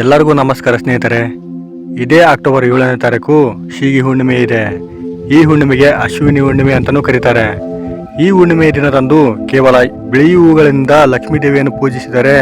ಎಲ್ಲರಿಗೂ ನಮಸ್ಕಾರ ಸ್ನೇಹಿತರೆ. ಇದೇ ಅಕ್ಟೋಬರ್ ಏಳನೇ ತಾರೀಕು ಶೀಗಿ ಹುಣ್ಣಿಮೆ ಇದೆ. ಈ ಹುಣ್ಣಿಮೆಗೆ ಅಶ್ವಿನಿ ಹುಣ್ಣಿಮೆ ಅಂತಲೂ ಕರೀತಾರೆ. ಈ ಹುಣ್ಣಿಮೆಯ ದಿನದಂದು ಕೇವಲ ಬಿಳಿ ಹೂಗಳಿಂದ ಲಕ್ಷ್ಮೀ ದೇವಿಯನ್ನು ಪೂಜಿಸಿದರೆ,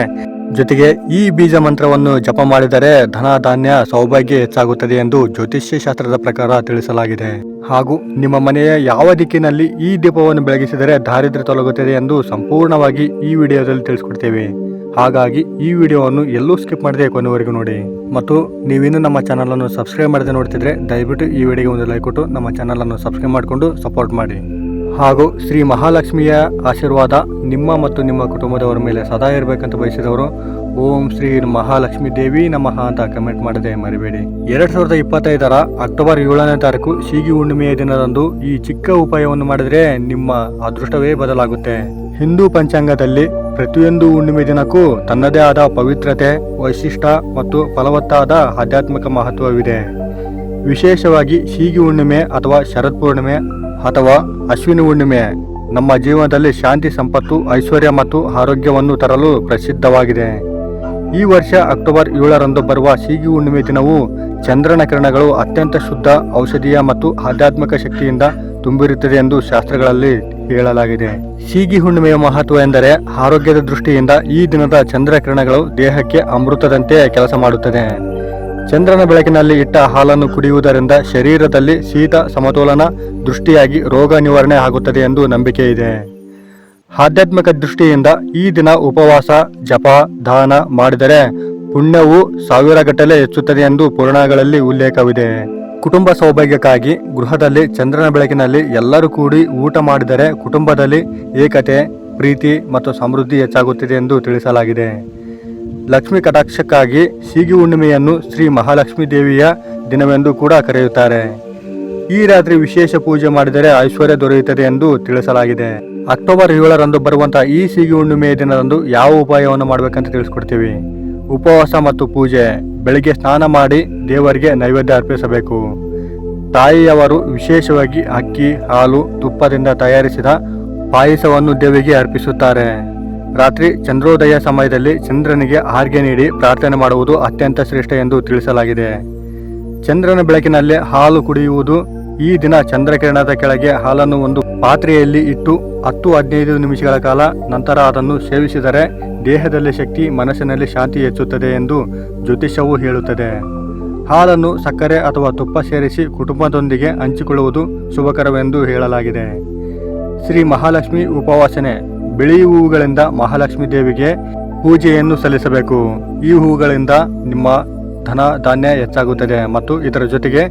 ಜೊತೆಗೆ ಈ ಬೀಜ ಮಂತ್ರವನ್ನು ಜಪ ಮಾಡಿದರೆ ಧನ ಧಾನ್ಯ ಸೌಭಾಗ್ಯ ಹೆಚ್ಚಾಗುತ್ತದೆ ಎಂದು ಜ್ಯೋತಿಷ್ಯ ಶಾಸ್ತ್ರದ ಪ್ರಕಾರ ತಿಳಿಸಲಾಗಿದೆ. ಹಾಗೂ ನಿಮ್ಮ ಮನೆಯ ಯಾವ ದಿಕ್ಕಿನಲ್ಲಿ ಈ ದೀಪವನ್ನು ಬೆಳಗಿಸಿದರೆ ದಾರಿದ್ರ್ಯ ತೊಲಗುತ್ತದೆ ಎಂದು ಸಂಪೂರ್ಣವಾಗಿ ಈ ವಿಡಿಯೋದಲ್ಲಿ ತಿಳಿಸ್ಕೊಡ್ತೇವೆ. ಹಾಗಾಗಿ ಈ ವಿಡಿಯೋವನ್ನು ಎಲ್ಲೂ ಸ್ಕಿಪ್ ಮಾಡದೆ ಕೊನೆವರೆಗೂ ನೋಡಿ. ಮತ್ತು ನೀವಿನ್ನು ನಮ್ಮ ಚಾನಲನ್ನು ಸಬ್ಸ್ಕ್ರೈಬ್ ಮಾಡದೆ ನೋಡ್ತಿದ್ರೆ ದಯವಿಟ್ಟು ಈ ವಿಡಿಯೋಗೆ ಒಂದು ಲೈಕ್ ಕೊಟ್ಟು ನಮ್ಮ ಚಾನಲನ್ನು ಸಬ್ಸ್ಕ್ರೈಬ್ ಮಾಡಿಕೊಂಡು ಸಪೋರ್ಟ್ ಮಾಡಿ. ಹಾಗೂ ಶ್ರೀ ಮಹಾಲಕ್ಷ್ಮಿಯ ಆಶೀರ್ವಾದ ನಿಮ್ಮ ಮತ್ತು ನಿಮ್ಮ ಕುಟುಂಬದವರ ಮೇಲೆ ಸದಾ ಇರಬೇಕಂತ ಬಯಸಿದವರು, ಓಂ ಶ್ರೀ ಮಹಾಲಕ್ಷ್ಮಿ ದೇವಿ ನಮಃ ಅಂತ ಕಮೆಂಟ್ ಮಾಡದೆ ಮರಿಬೇಡಿ. ಎರಡ್ ಸಾವಿರದ ಇಪ್ಪತ್ತೈದರ ಅಕ್ಟೋಬರ್ ಏಳನೇ ತಾರೀಕು ಸೀಗಿ ಹುಣ್ಣಿಮೆಯ ದಿನದಂದು ಈ ಚಿಕ್ಕ ಉಪಾಯವನ್ನು ಮಾಡಿದರೆ ನಿಮ್ಮ ಅದೃಷ್ಟವೇ ಬದಲಾಗುತ್ತೆ. ಹಿಂದೂ ಪಂಚಾಂಗದಲ್ಲಿ ಪ್ರತಿಯೊಂದು ಹುಣ್ಣಿಮೆ ದಿನಕ್ಕೂ ತನ್ನದೇ ಆದ ಪವಿತ್ರತೆ, ವೈಶಿಷ್ಟ್ಯ ಮತ್ತು ಫಲವತ್ತಾದ ಆಧ್ಯಾತ್ಮಿಕ ಮಹತ್ವವಿದೆ. ವಿಶೇಷವಾಗಿ ಸೀಗಿ ಹುಣ್ಣಿಮೆ ಅಥವಾ ಶರತ್ ಪೂರ್ಣಿಮೆ ಅಥವಾ ಅಶ್ವಿನಿ ಹುಣ್ಣಿಮೆ ನಮ್ಮ ಜೀವನದಲ್ಲಿ ಶಾಂತಿ, ಸಂಪತ್ತು, ಐಶ್ವರ್ಯ ಮತ್ತು ಆರೋಗ್ಯವನ್ನು ತರಲು ಪ್ರಸಿದ್ಧವಾಗಿದೆ. ಈ ವರ್ಷ ಅಕ್ಟೋಬರ್ ಏಳರಂದು ಬರುವ ಸೀಗಿ ಹುಣ್ಣಿಮೆ ದಿನವು ಚಂದ್ರನ ಕಿರಣಗಳು ಅತ್ಯಂತ ಶುದ್ಧ, ಔಷಧೀಯ ಮತ್ತು ಆಧ್ಯಾತ್ಮಿಕ ಶಕ್ತಿಯಿಂದ ತುಂಬಿರುತ್ತದೆ ಎಂದು ಶಾಸ್ತ್ರಗಳಲ್ಲಿ ಹೇಳಲಾಗಿದೆ. ಸೀಗಿ ಹುಣ್ಣಿಮೆಯ ಮಹತ್ವ ಎಂದರೆ ಆರೋಗ್ಯದ ದೃಷ್ಟಿಯಿಂದ ಈ ದಿನದ ಚಂದ್ರ ಕಿರಣಗಳು ದೇಹಕ್ಕೆ ಅಮೃತದಂತೆ ಕೆಲಸ ಮಾಡುತ್ತದೆ. ಚಂದ್ರನ ಬೆಳಕಿನಲ್ಲಿ ಇಟ್ಟ ಹಾಲನ್ನು ಕುಡಿಯುವುದರಿಂದ ಶರೀರದಲ್ಲಿ ಶೀತ, ಸಮತೋಲನ, ದೃಷ್ಟಿಯಾಗಿ ರೋಗ ನಿವಾರಣೆ ಆಗುತ್ತದೆ ಎಂದು ನಂಬಿಕೆ ಇದೆ. ಆಧ್ಯಾತ್ಮಿಕ ದೃಷ್ಟಿಯಿಂದ ಈ ದಿನ ಉಪವಾಸ, ಜಪ, ದಾನ ಮಾಡಿದರೆ ಪುಣ್ಯವು ಸಾವಿರಗಟ್ಟಲೆ ಹೆಚ್ಚುತ್ತದೆ ಎಂದು ಪುರಾಣಗಳಲ್ಲಿ ಉಲ್ಲೇಖವಿದೆ. ಕುಟುಂಬ ಸೌಭಾಗ್ಯಕ್ಕಾಗಿ ಗೃಹದಲ್ಲಿ ಚಂದ್ರನ ಬೆಳಕಿನಲ್ಲಿ ಎಲ್ಲರೂ ಕೂಡಿ ಊಟ ಮಾಡಿದರೆ ಕುಟುಂಬದಲ್ಲಿ ಏಕತೆ, ಪ್ರೀತಿ ಮತ್ತು ಸಮೃದ್ಧಿ ಹೆಚ್ಚಾಗುತ್ತಿದೆ ಎಂದು ತಿಳಿಸಲಾಗಿದೆ. ಲಕ್ಷ್ಮಿ ಕಟಾಕ್ಷಕ್ಕಾಗಿ ಸೀಗಿ ಹುಣ್ಣಿಮೆಯನ್ನು ಶ್ರೀ ಮಹಾಲಕ್ಷ್ಮೀ ದೇವಿಯ ದಿನವೆಂದು ಕೂಡ ಕರೆಯುತ್ತಾರೆ. ಈ ರಾತ್ರಿ ವಿಶೇಷ ಪೂಜೆ ಮಾಡಿದರೆ ಐಶ್ವರ್ಯ ದೊರೆಯುತ್ತದೆ ಎಂದು ತಿಳಿಸಲಾಗಿದೆ. ಅಕ್ಟೋಬರ್ ಏಳರಂದು ಬರುವಂತಹ ಈ ಸೀಗಿ ಹುಣ್ಣಿಮೆಯ ದಿನದಂದು ಯಾವ ಉಪಾಯವನ್ನು ಮಾಡಬೇಕಂತ ತಿಳಿಸ್ಕೊಡ್ತೀವಿ. ಉಪವಾಸ ಮತ್ತು ಪೂಜೆ. ಬೆಳಿಗ್ಗೆ ಸ್ನಾನ ಮಾಡಿ ದೇವರಿಗೆ ನೈವೇದ್ಯ ಅರ್ಪಿಸಬೇಕು. ತಾಯಿಯವರು ವಿಶೇಷವಾಗಿ ಅಕ್ಕಿ, ಹಾಲು, ತುಪ್ಪದಿಂದ ತಯಾರಿಸಿದ ಪಾಯಸವನ್ನು ದೇವಿಗೆ ಅರ್ಪಿಸುತ್ತಾರೆ. ರಾತ್ರಿ ಚಂದ್ರೋದಯ ಸಮಯದಲ್ಲಿ ಚಂದ್ರನಿಗೆ ಆರ್ಗೆ ನೀಡಿ ಪ್ರಾರ್ಥನೆ ಮಾಡುವುದು ಅತ್ಯಂತ ಶ್ರೇಷ್ಠ ಎಂದು ತಿಳಿಸಲಾಗಿದೆ. ಚಂದ್ರನ ಬೆಳಕಿನಲ್ಲಿ ಹಾಲು ಕುಡಿಯುವುದು ಈ ದಿನ ಚಂದ್ರಕಿರಣದ ಕೆಳಗೆ ಹಾಲನ್ನು ಒಂದು ಪಾತ್ರೆಯಲ್ಲಿ ಇಟ್ಟು ಹತ್ತು ಹದಿನೈದು ನಿಮಿಷಗಳ ಕಾಲ ನಂತರ ಅದನ್ನು ಸೇವಿಸಿದರೆ ದೇಹದಲ್ಲಿ ಶಕ್ತಿ ಮನಸ್ಸಿನಲ್ಲಿ ಶಾಂತಿ ಹೆಚ್ಚುತ್ತದೆ ಎಂದು ಜ್ಯೋತಿಷ್ಯವು ಹೇಳುತ್ತದೆ. ಹಾಲನ್ನು ಸಕ್ಕರೆ ಅಥವಾ ತುಪ್ಪ ಸೇರಿಸಿ ಕುಟುಂಬದೊಂದಿಗೆ ಹಂಚಿಕೊಳ್ಳುವುದು ಶುಭಕರವೆಂದು ಹೇಳಲಾಗಿದೆ. ಶ್ರೀ ಮಹಾಲಕ್ಷ್ಮಿ ಉಪವಾಸನೆ. ಬಿಳಿ ಹೂವುಗಳಿಂದ ಮಹಾಲಕ್ಷ್ಮಿ ದೇವಿಗೆ ಪೂಜೆಯನ್ನು ಸಲ್ಲಿಸಬೇಕು. ಈ ಹೂವುಗಳಿಂದ ನಿಮ್ಮ ಧನ ಧಾನ್ಯ ಹೆಚ್ಚಾಗುತ್ತದೆ ಮತ್ತು ಇದರ ಜೊತೆಗೆ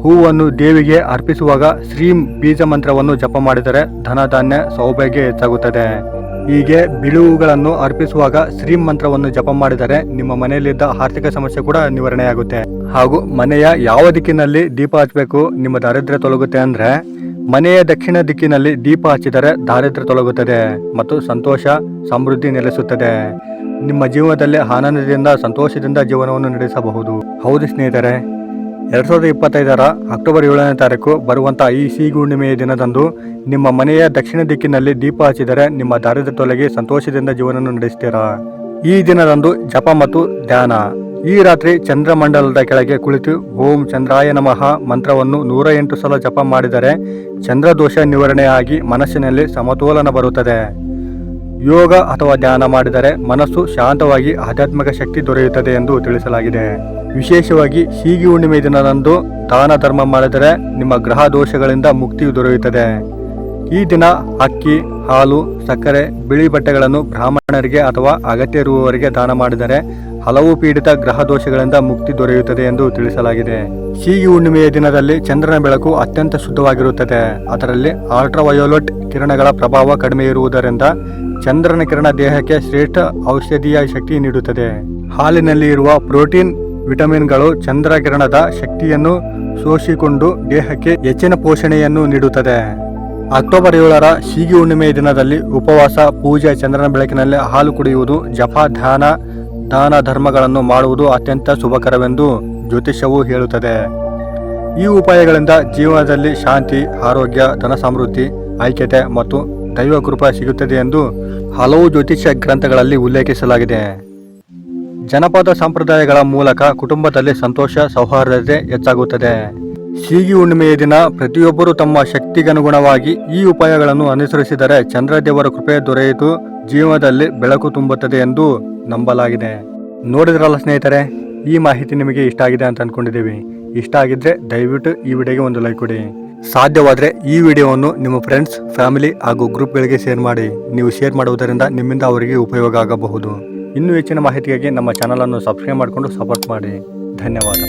ಹೂವನ್ನು ದೇವಿಗೆ ಅರ್ಪಿಸುವಾಗ ಶ್ರೀ ಬೀಜ ಮಂತ್ರವನ್ನು ಜಪ ಮಾಡಿದರೆ ಧನ ಧಾನ್ಯ ಸೌಭಾಗ್ಯ ಹೆಚ್ಚಾಗುತ್ತದೆ. ಹೀಗೆ ಬಿಳುವುಗಳನ್ನು ಅರ್ಪಿಸುವಾಗ ಶ್ರೀ ಮಂತ್ರವನ್ನು ಜಪ ಮಾಡಿದರೆ ನಿಮ್ಮ ಮನೆಯಲ್ಲಿದ್ದ ಆರ್ಥಿಕ ಸಮಸ್ಯೆ ಕೂಡ ನಿವಾರಣೆಯಾಗುತ್ತೆ. ಹಾಗೂ ಮನೆಯ ಯಾವ ದಿಕ್ಕಿನಲ್ಲಿ ದೀಪ ಹಚ್ಚಬೇಕು, ನಿಮ್ಮ ದಾರಿದ್ರ್ಯ ತೊಲಗುತ್ತೆ ಅಂದ್ರೆ ಮನೆಯ ದಕ್ಷಿಣ ದಿಕ್ಕಿನಲ್ಲಿ ದೀಪ ಹಚ್ಚಿದರೆ ದಾರಿದ್ರ್ಯ ತೊಲಗುತ್ತದೆ ಮತ್ತು ಸಂತೋಷ, ಸಮೃದ್ಧಿ ನೆಲೆಸುತ್ತದೆ. ನಿಮ್ಮ ಜೀವನದಲ್ಲಿ ಆನಂದದಿಂದ, ಸಂತೋಷದಿಂದ ಜೀವನವನ್ನು ನಡೆಸಬಹುದು. ಹೌದು ಸ್ನೇಹಿತರೆ ಎರಡ್ ಸಾವಿರದ ಇಪ್ಪತ್ತೈದರ ಅಕ್ಟೋಬರ್ ಏಳನೇ ತಾರೀಕು ಬರುವಂತಹ ಈ ಸಿಹಿ ಹುಣ್ಣಿಮೆಯ ದಿನದಂದು ನಿಮ್ಮ ಮನೆಯ ದಕ್ಷಿಣ ದಿಕ್ಕಿನಲ್ಲಿ ದೀಪ ಹಚ್ಚಿದರೆ ನಿಮ್ಮ ದಾರಿದ್ರ ತೊಲಗಿ ಸಂತೋಷದಿಂದ ಜೀವನವನ್ನು ನಡೆಸ್ತೀರಾ ಈ ದಿನದಂದು ಜಪ ಮತ್ತು ಧ್ಯಾನ. ಈ ರಾತ್ರಿ ಚಂದ್ರಮಂಡಲದ ಕೆಳಗೆ ಕುಳಿತು ಓಂ ಚಂದ್ರಾಯ ನಮಃ ಮಂತ್ರವನ್ನು ನೂರ ಎಂಟು ಸಲ ಜಪ ಮಾಡಿದರೆ ಚಂದ್ರದೋಷ ನಿವಾರಣೆಯಾಗಿ ಮನಸ್ಸಿನಲ್ಲಿ ಸಮತೋಲನ ಬರುತ್ತದೆ. ಯೋಗ ಅಥವಾ ಧ್ಯಾನ ಮಾಡಿದರೆ ಮನಸ್ಸು ಶಾಂತವಾಗಿ ಆಧ್ಯಾತ್ಮಿಕ ಶಕ್ತಿ ದೊರೆಯುತ್ತದೆ ಎಂದು ತಿಳಿಸಲಾಗಿದೆ. ವಿಶೇಷವಾಗಿ ಸೀಗಿ ಹುಣ್ಣಿಮೆ ದಿನದಂದು ದಾನ ಧರ್ಮ ಮಾಡಿದರೆ ನಿಮ್ಮ ಗ್ರಹ ದೋಷಗಳಿಂದ ಮುಕ್ತಿ ದೊರೆಯುತ್ತದೆ. ಈ ದಿನ ಅಕ್ಕಿ, ಹಾಲು, ಸಕ್ಕರೆ, ಬಿಳಿ ಬಟ್ಟೆಗಳನ್ನು ಬ್ರಾಹ್ಮಣರಿಗೆ ಅಥವಾ ಅಗತ್ಯ ಇರುವವರಿಗೆ ದಾನ ಮಾಡಿದರೆ ಹಲವು ಪೀಡಿತ ಗ್ರಹ ದೋಷಗಳಿಂದ ಮುಕ್ತಿ ದೊರೆಯುತ್ತದೆ ಎಂದು ತಿಳಿಸಲಾಗಿದೆ. ಸೀಗಿ ಹುಣ್ಣಿಮೆಯ ದಿನದಲ್ಲಿ ಚಂದ್ರನ ಬೆಳಕು ಅತ್ಯಂತ ಶುದ್ಧವಾಗಿರುತ್ತದೆ. ಅದರಲ್ಲಿ ಅಲ್ಟ್ರಾವಯೋಲೆಟ್ ಕಿರಣಗಳ ಪ್ರಭಾವ ಕಡಿಮೆ ಇರುವುದರಿಂದ ಚಂದ್ರನ ಕಿರಣ ದೇಹಕ್ಕೆ ಶ್ರೇಷ್ಠ ಔಷಧೀಯ ಶಕ್ತಿ ನೀಡುತ್ತದೆ. ಹಾಲಿನಲ್ಲಿ ಇರುವ ಪ್ರೋಟೀನ್, ವಿಟಮಿನ್ಗಳು ಚಂದ್ರ ಕಿರಣದ ಶಕ್ತಿಯನ್ನು ಶೋಷಿಕೊಂಡು ದೇಹಕ್ಕೆ ಹೆಚ್ಚಿನ ಪೋಷಣೆಯನ್ನು ನೀಡುತ್ತದೆ. ಅಕ್ಟೋಬರ್ ಏಳರ ಸೀಗಿ ಹುಣ್ಣಿಮೆಯ ದಿನದಲ್ಲಿ ಉಪವಾಸ, ಪೂಜೆ, ಚಂದ್ರನ ಬೆಳಕಿನಲ್ಲಿ ಹಾಲು ಕುಡಿಯುವುದು ಜಪ, ಧ್ಯಾನ ದಾನ ಧರ್ಮಗಳನ್ನು ಮಾಡುವುದು ಅತ್ಯಂತ ಶುಭಕರವೆಂದು ಜ್ಯೋತಿಷ್ಯವು ಹೇಳುತ್ತದೆ. ಈ ಉಪಾಯಗಳಿಂದ ಜೀವನದಲ್ಲಿ ಶಾಂತಿ, ಆರೋಗ್ಯ ಧನ ಸಮೃದ್ಧಿ ಐಕ್ಯತೆ ಮತ್ತು ದೈವ ಕೃಪೆ ಸಿಗುತ್ತದೆ ಎಂದು ಹಲವು ಜ್ಯೋತಿಷ್ಯ ಗ್ರಂಥಗಳಲ್ಲಿ ಉಲ್ಲೇಖಿಸಲಾಗಿದೆ. ಜನಪದ ಸಂಪ್ರದಾಯಗಳ ಮೂಲಕ ಕುಟುಂಬದಲ್ಲಿ ಸಂತೋಷ, ಸೌಹಾರ್ದತೆ ಹೆಚ್ಚಾಗುತ್ತದೆ. ಸೀಗಿ ಹುಣ್ಣಿಮೆಯ ದಿನ ಪ್ರತಿಯೊಬ್ಬರು ತಮ್ಮ ಶಕ್ತಿಗನುಗುಣವಾಗಿ ಈ ಉಪಾಯಗಳನ್ನು ಅನುಸರಿಸಿದರೆ ಚಂದ್ರದೇವರ ಕೃಪೆ ದೊರೆಯಿತು, ಜೀವನದಲ್ಲಿ ಬೆಳಕು ತುಂಬುತ್ತದೆ ಎಂದು ನಂಬಲಾಗಿದೆ. ನೋಡಿದ್ರಲ್ಲ ಸ್ನೇಹಿತರೆ, ಈ ಮಾಹಿತಿ ನಿಮಗೆ ಇಷ್ಟ ಆಗಿದೆ ಅಂತ ಅನ್ಕೊಂಡಿದ್ದೀವಿ. ಇಷ್ಟ ಆಗಿದ್ರೆ ದಯವಿಟ್ಟು ಈ ವಿಡಿಯೋಗೆ ಒಂದು ಲೈಕ್ ಕೊಡಿ. ಸಾಧ್ಯವಾದರೆ ಈ ವಿಡಿಯೋವನ್ನು ನಿಮ್ಮ ಫ್ರೆಂಡ್ಸ್ ಫ್ಯಾಮಿಲಿ ಹಾಗೂ ಗ್ರೂಪ್ಗಳಿಗೆ ಶೇರ್ ಮಾಡಿ. ನೀವು ಶೇರ್ ಮಾಡುವುದರಿಂದ ನಿಮ್ಮಿಂದ ಅವರಿಗೆ ಉಪಯೋಗ ಆಗಬಹುದು. ಇನ್ನೂ ಹೆಚ್ಚಿನ ಮಾಹಿತಿಗಾಗಿ ನಮ್ಮ ಚಾನಲನ್ನು ಸಬ್ಸ್ಕ್ರೈಬ್ ಮಾಡಿಕೊಂಡು ಸಪೋರ್ಟ್ ಮಾಡಿ. ಧನ್ಯವಾದ.